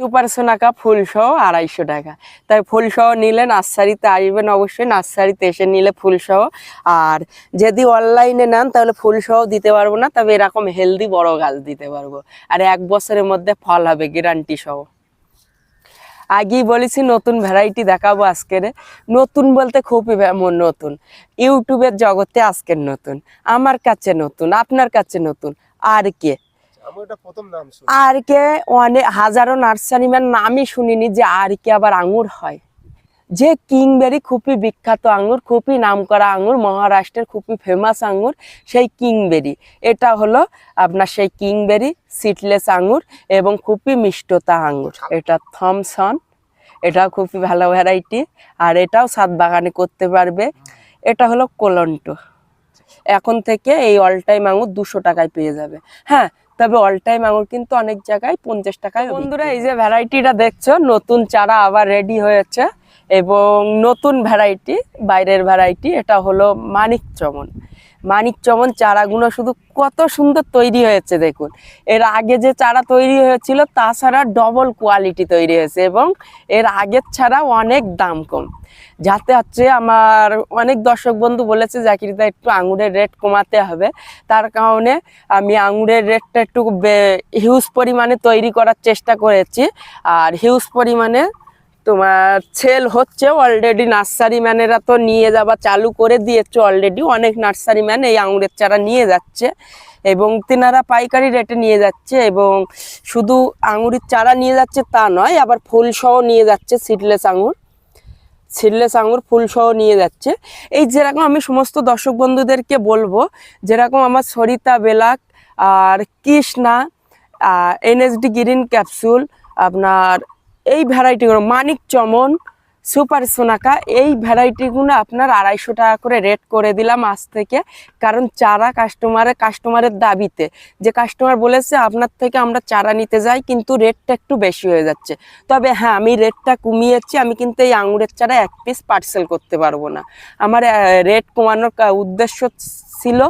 Super সোনাকা ফুল সহ আড়াইশো টাকা। তাই ফুল সহ নিলে নার্সারিতে আসবেন অবশ্যই, নার্সারিতে এসে নিলে ফুল সহ। আর যদি অনলাইনে নেন তাহলে ফুল সহ দিতে পারব না, তবে এরকম হেলদি বড় গাছ দিতে পারব। আর এক বছরের মধ্যে ফল হবে, গ্যারান্টি সহ। আগেই বলেছি, নতুন ভ্যারাইটি দেখাবো আজকের। নতুন বলতে খুবই নতুন। ইউটিউবের জগতে আজকের নতুন। আমার কাছে নতুন, আপনার কাছে নতুন। আর কে? নাম আর কে অনেক হাজারো নার্সারিম্যান নামই শুনিনি যে আর কে আবার আঙুর হয়। যে কিংবেরি খুবই বিখ্যাত আঙুর খুবই নামকরা আঙুর, মহারাষ্ট্রের খুবই ফেমাস আঙুর, সেই কিংবেরি। এটা হলো আপনার সেই কিংবেরি সিটলেস আঙুর এবং খুবই মিষ্টতা আঙুর। এটা থমসন, এটাও খুবই ভালো ভ্যারাইটি আর এটাও সাত বাগানে করতে পারবে। এটা হলো কোলন্টো। এখন থেকে এই অল টাইম আঙুর দুশো টাকায় পেয়ে যাবে। হ্যাঁ তবে অল টাইম আঙুর কিন্তু অনেক জায়গায় পঞ্চাশ টাকায় বন্ধুরা, এই যে ভ্যারাইটিটা দেখছ, নতুন চারা আবার রেডি হয়েছে এবং নতুন ভ্যারাইটি বাইরের ভ্যারাইটি এটা হলো মানিক চমন মানিক চমন চারাগুলো শুধু কত সুন্দর তৈরি হয়েছে, দেখুন। এর আগে যে চারা তৈরি হয়েছিল, তাছাড়া ডবল কোয়ালিটি তৈরি হয়েছে এবং এর আগের ছাড়া অনেক দাম কম। যাতে হচ্ছে আমার অনেক দর্শক বন্ধু বলেছে জাকিরিদা একটু আঙুরের রেট কমাতে হবে। তার কারণে আমি আঙুরের রেটটা একটু হিউজ পরিমাণে তৈরি করার চেষ্টা করেছি। আর হিউজ পরিমাণে তোমার সেল হচ্ছে অলরেডি নার্সারি ম্যানেরা তো নিয়ে যাওয়া চালু করে দিয়েছে অলরেডি অনেক নার্সারি ম্যান এই আঙুরের চারা নিয়ে যাচ্ছে এবং তেনারা পাইকারি রেটে নিয়ে যাচ্ছে এবং শুধু আঙুরের চারা নিয়ে যাচ্ছে তা নয়, আবার ফুল সহ নিয়ে যাচ্ছে সিডলেস আঙুর। সিডলেস আঙুর ফুল সহ নিয়ে যাচ্ছে। এই যেরকম আমি সমস্ত দর্শক বন্ধুদেরকে বলব, যেরকম আমার সরিতা বেলাক আর কৃষ্ণা এনএসডি গ্রিন ক্যাপসুল আপনার এই ভ্যারাইটিগুলো মানিক চমন, সুপার সোনাকা, এই ভ্যারাইটিগুলো আপনার আড়াইশো টাকা করে রেট করে দিলাম আজ থেকে। কারণ চারা কাস্টমারের কাস্টমারের দাবিতে। যে কাস্টমার বলেছে, আপনার থেকে আমরা চারা নিতে যাই, কিন্তু রেটটা একটু বেশি হয়ে যাচ্ছে। তবে হ্যাঁ আমি রেটটা কমিয়েছি, আমি কিন্তু এই আঙুরের চারা এক পিস পার্সেল করতে পারব না। আমার রেট কমানোর উদ্দেশ্য ছিল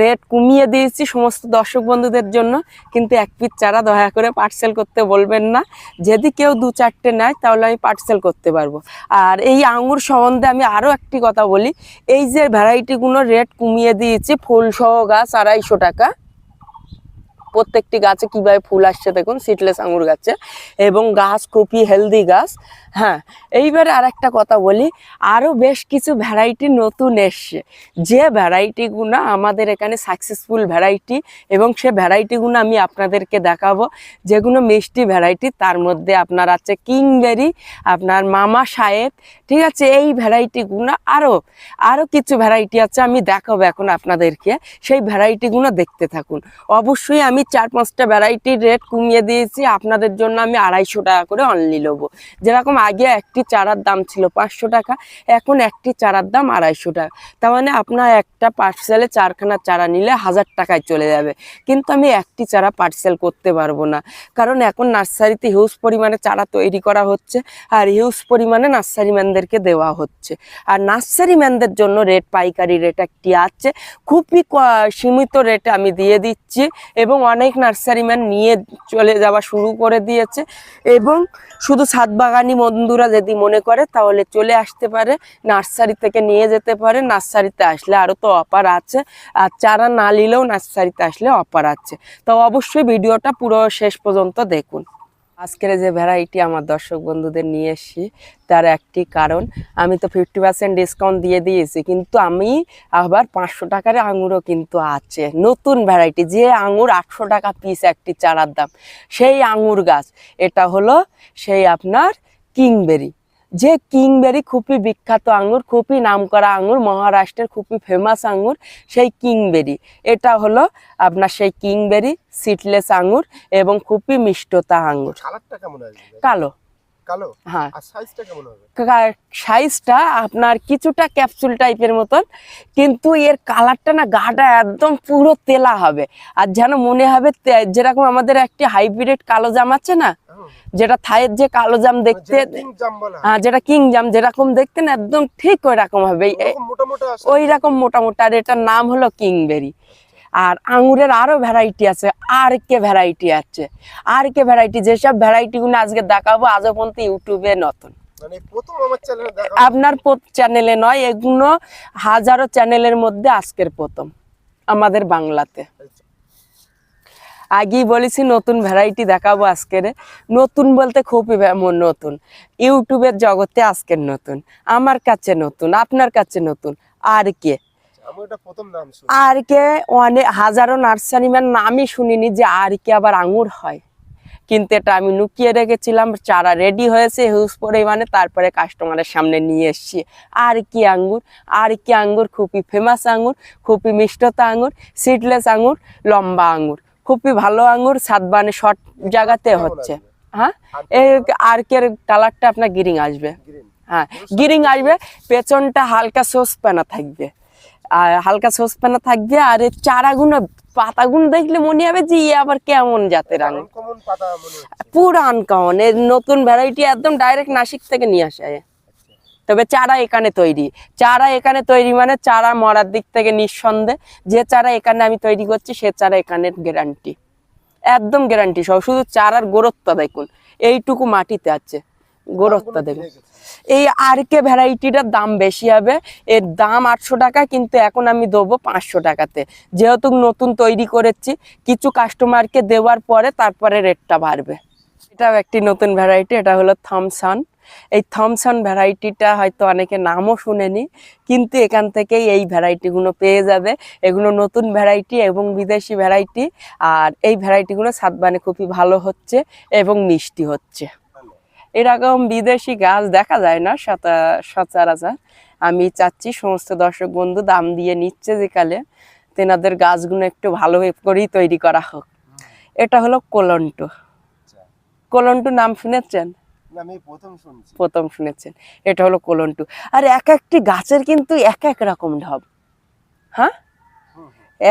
রেট কমিয়ে দিয়েছি সমস্ত দর্শক বন্ধুদের জন্য, কিন্তু এক পিস চারা দয়া করে পার্সেল করতে বলবেন না। যদি কেউ দু চারটে নেয়, তাহলে আমি পার্সেল করতে পারব। আর এই আঙুর সম্বন্ধে আমি আরও একটি কথা বলি। এই যে ভ্যারাইটিগুলো রেট কমিয়ে দিয়েছি, ফুলসহ গাছ আড়াইশো টাকা। প্রত্যেকটি গাছে কীভাবে ফুল আসছে দেখুন সিটলেস আঙুর গাছে। এবং গাছ খুবই হেলদি গাছ। হ্যাঁ এইবারে আর একটা কথা বলি আরও বেশ কিছু ভ্যারাইটি নতুন এসছে। যে ভ্যারাইটিগুলো আমাদের এখানে সাকসেসফুল ভ্যারাইটি এবং সে ভ্যারাইটিগুলো আমি আপনাদেরকে দেখাবো। যেগুলো মিষ্টি ভ্যারাইটি তার মধ্যে আপনার আছে কিংবেরি, আপনার মামা সাহেব, ঠিক আছে? এই ভ্যারাইটিগুলো আরও আরও কিছু ভ্যারাইটি আছে, আমি দেখাবো এখন আপনাদেরকে। সেই ভ্যারাইটিগুলো দেখতে থাকুন। অবশ্যই আমি চার পাঁচটা ভ্যারাইটির রেট কমিয়ে দিয়েছি। আপনাদের জন্য আমি আড়াইশো টাকা করে অনলি নেব। যেরকম আগে একটি চারার দাম ছিল পাঁচশো টাকা, এখন একটি চারার দাম আড়াইশো টাকা। তার মানে আপনার একটা পার্সেলে চারখানা চারা নিলে হাজার টাকায় চলে যাবে। কিন্তু আমি একটি চারা পার্সেল করতে পারব না। কারণ এখন নার্সারিতে হিউজ পরিমাণে চারা তৈরি করা হচ্ছে আর হিউজ পরিমাণে নার্সারি ম্যানদেরকে দেওয়া হচ্ছে। আর নার্সারি ম্যানদের জন্য রেট পাইকারি রেট একটি আছে। খুবই সীমিত রেটে আমি দিয়ে দিচ্ছি এবং অনেক নার্সারিম্যান নিয়ে চলে যাওয়া শুরু করে দিয়েছে এবং শুধু ছাদ বাগানি বন্ধুরা যদি মনে করে তাহলে চলে আসতে পারে, নার্সারি থেকে নিয়ে যেতে পারে, নার্সারিতে আসলে আরও তো অপার আছে, আর চারা না নিলেও নার্সারিতে আসলে অপার আছে। তো অবশ্যই ভিডিওটা পুরো শেষ পর্যন্ত দেখুন। আজকের যে ভ্যারাইটি আমার দর্শক বন্ধুদের নিয়ে এসছি, তার একটি কারণ, আমি তো ফিফটি পার্সেন্ট ডিসকাউন্ট দিয়ে দিয়েছি, কিন্তু আমি আবার পাঁচশো টাকার আঙুরও কিন্তু আছে। নতুন ভ্যারাইটি যে আঙুর আটশো টাকা পিস একটি চারার দাম, সেই আঙুর গাছ, এটা হলো সেই আপনার কিংবেরি। যে কিংবেরি খুবই বিখ্যাত আঙুর খুবই নামকরা আঙুর মহারাষ্ট্রের খুবই ফেমাস আঙুর সেই কিংবেরি। এটা হলো আপনার সেই কিংবেরি সিটলেস আঙুর এবং খুবই মিষ্টতা আঙুর কালো। কালো? হ্যাঁ। আর সাইজটা কেমন হবে? সাইজটা আপনার কিছুটা ক্যাপসুল টাইপের মতন কিন্তু এর কালারটা না গাটা একদম পুরো তেলা হবে। আর যেন মনে হবে যেরকম আমাদের একটি হাইব্রিড কালো জাম আছে না যেটা থায়ের যে কালো জাম দেখতে জাম বলা হয়। যেটা কিং জাম যেরকম দেখতে না একদম ঠিক ওই রকম হবে। মোটা মোটা ওই রকম মোটামোটা আর এটার নাম হলো কিংবেরি। আর আঙুরের আরও ভ্যারাইটি আছে আর কে ভ্যারাইটি আছে। আর কে ভ্যারাইটি যেসব ভ্যারাইটিগুলো আজকে দেখাবো আজও পর্যন্ত ইউটিউবে নতুন। মানে আপনার চ্যানেলে নয় এগুলো হাজারো চ্যানেলের মধ্যে আজকের প্রথম আমাদের বাংলাতে। আগেই বলেছি নতুন ভ্যারাইটি দেখাবো আজকের। নতুন বলতে খুবই নতুন। ইউটিউবের জগতে আজকের নতুন আমার কাছে নতুন আপনার কাছে নতুন আর কে। আর কে অনেক হাজারো নার্সারিম্যান নামই শুনিনি যে আর কে আবার আঙুর হয়। কিন্তু এটা আমি লুকিয়ে রেখেছিলাম চারা রেডি হয়েছে হিউজ পরিমাণে তারপরে কাস্টমারের সামনে নিয়ে এসছি। আর কি আঙ্গুর আর কি আঙ্গুর খুবই ফেমাস আঙ্গুর খুবই মিষ্টতা আঙ্গুর সিডলেস আঙ্গুর লম্বা আঙ্গুর খুবই ভালো আঙ্গুর সাতবানে শর্ট জায়গাতে হচ্ছে। হ্যাঁ? এই আর্কের কালারটা আপনার গ্রিন আসবে। হ্যাঁ গিরিং আসবে পেছনটা হালকা সসপ্যানা থাকবে। আর হালকা সসপ্যানা থাকবে আর এর চারাগুলো পাতাগুলো দেখলে মনে হবে যে ইয়ে আবার কেমন জাতের আঙুর পাতা পুরো আনকমন এর নতুন ভ্যারাইটি একদম ডাইরেক্ট নাসিক থেকে নিয়ে আসে। তবে চারা এখানে তৈরি। চারা এখানে তৈরি মানে চারা মরার দিক থেকে নিঃসন্দেহে যে চারা এখানে আমি তৈরি করছি সে চারা এখানের গ্যারান্টি একদম গ্যারান্টি সব শুধু চারার গোরত্ব দেখুন এইটুকু মাটিতে আছে। দেখুন রেখেছে? এই আর কে ভ্যারাইটিটার দাম বেশি হবে। এর দাম আটশো টাকা কিন্তু এখন আমি দেবো পাঁচশো টাকাতে। যেহেতু নতুন তৈরি করেছি কিছু কাস্টমারকে দেওয়ার পরে তারপরে রেটটা বাড়বে। এটাও একটি নতুন ভ্যারাইটি এটা হলো থমসন এই থমসন ভ্যারাইটিটা হয়তো অনেকে নামও শুনেনি কিন্তু এখান থেকেই এই ভ্যারাইটিগুলো পেয়ে যাবে। এগুলো নতুন ভ্যারাইটি এবং বিদেশি ভ্যারাইটি আর এই ভ্যারাইটিগুলো সাতবানে খুবই ভালো হচ্ছে এবং মিষ্টি হচ্ছে। এরকম বিদেশি গাছ দেখা যায় না সচা- সচরাচর। আমি চাচ্ছি সমস্ত দর্শক বন্ধু দাম দিয়ে নিচ্ছে যেকালে তেনাদের গাছগুলো একটু ভালো করেই তৈরি করা হোক। এটা হলো কোলন্টো। আচ্ছা। কোলন্টু নাম শুনেছেন? আমি প্রথম শুনছি। প্রথম শুনেছেন। এটা হলো কোলন্টু। আর এক একটি গাছের কিন্তু এক এক রকম ঢব। হ্যাঁ।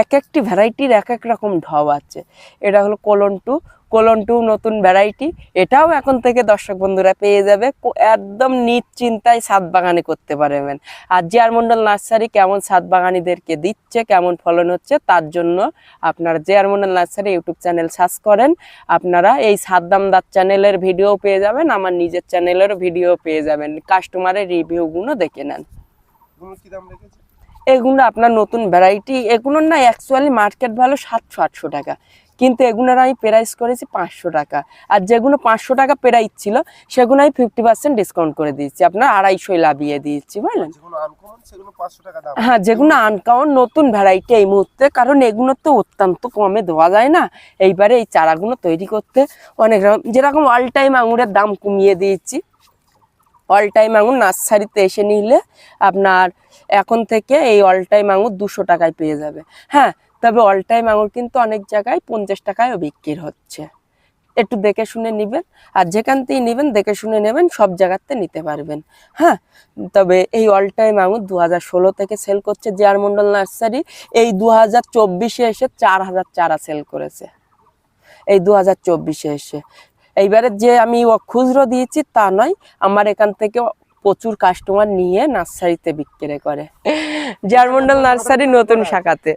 এক একটি ভ্যারাইটির এক এক রকম ঢব আছে। এটা হলো কোলন্টু কোলন্টু নতুন ভ্যারাইটি এটাও এখন থেকে দর্শক বন্ধুরা পেয়ে যাবে। একদম নিশ্চিন্তায় ছাদ বাগানে করতে পারবেন। আর জিয়ার মন্ডল নার্সারি কেমন ছাদ বাগানিদেরকে দিচ্ছে, কেমন ফলন হচ্ছে, তার জন্য আপনারা Jiyar Mondal nursery YouTube channel search করেন। আপনারা এই সাদ্দামদার চ্যানেলের ভিডিও পেয়ে যাবেন, আমার নিজের চ্যানেলেরও ভিডিও পেয়ে যাবেন। কাস্টমারের রিভিউগুলো দেখে নেন। এগুলো আপনার নতুন ভ্যারাইটি এগুলোর না অ্যাকচুয়ালি মার্কেট ভ্যালু সাতশো আটশো টাকা। কিন্তু এগুলোর আমি প্রাইস করেছি পাঁচশো টাকা। আর যেগুলো পাঁচশো টাকা প্রাইস ছিল সেগুলো আমি ফিফটি পার্সেন্ট ডিসকাউন্ট করে দিয়েছি। আপনার আড়াইশোই লাভিয়ে দিয়েছি বুঝলেন? যেগুলো সেগুলো পাঁচশো টাকা হ্যাঁ যেগুলো আনকাউন নতুন ভ্যারাইটি এই মুহূর্তে। কারণ এগুলো তো অত্যন্ত কমে দেওয়া যায় না। এইবারে এই চারাগুলো তৈরি করতে অনেক রকম যেরকম অল টাইম আঙুরের দাম কমিয়ে দিয়েছি। অল টাইম আঙুর নার্সারিতে এসে নিলে আপনার এখন থেকে এই অল টাইম আঙুর দুশো টাকায় পেয়ে যাবে। হ্যাঁ তবে অল টাইম আঙুর কিন্তু অনেক জায়গায় পঞ্চাশ টাকায়ও বিক্রি হচ্ছে। একটু দেখে শুনে নেবেন আর যেখান থেকে নেবেন দেখে শুনে নেবেন, সব জায়গাতে নিতে পারবেন। হ্যাঁ তবে এই অল টাইম আঙুর দু হাজার ষোলো থেকে সেল করছে জিয়ার মন্ডল নার্সারি এই দু হাজার এসে চার হাজার চারা সেল করেছে। এই দু হাজার এসে। এইবারে যে আমি খুচরো দিয়েছি তা নয় আমার এখান থেকে প্রচুর কাস্টমার নিয়ে নার্সারিতে বিক্রি করে। জারমন্ডল নার্সারি নতুন শাখাতে।